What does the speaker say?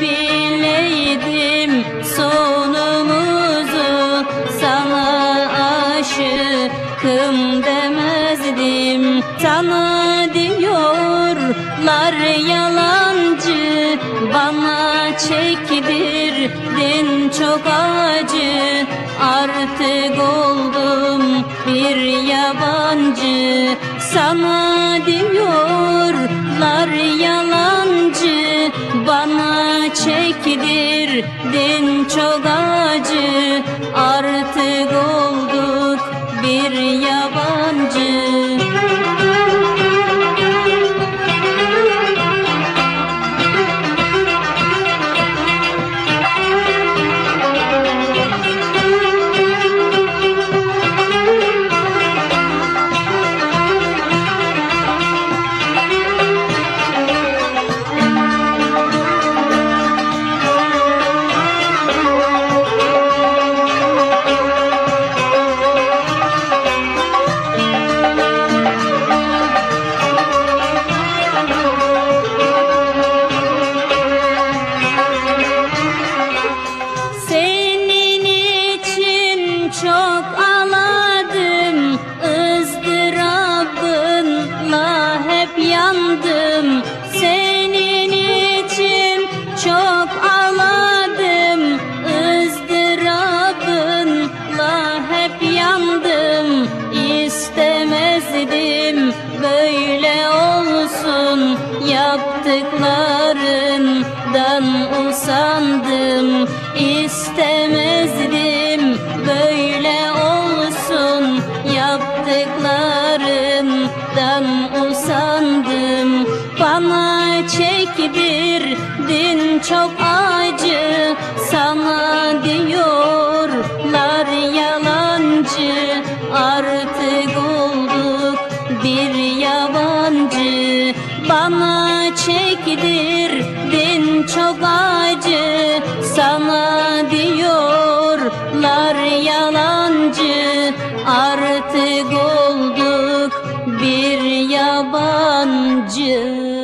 bileydim sonumuzu. Sana aşıkım demezdim. Sana diyorlar yalancı bana çektirdin çok acı. Artık oldum bir yabancı. Sana diyorlar yalancı bana çektirdin çok acı artık hep yandım İstemezdim. Böyle olsun yaptıklarından usandım. İstemezdim böyle olsun yaptıklarından usandım. Bana çektirdin çok acı yabancı Bana çektirdin çok acı. Sana diyorlar yalancı Artık olduk bir yabancı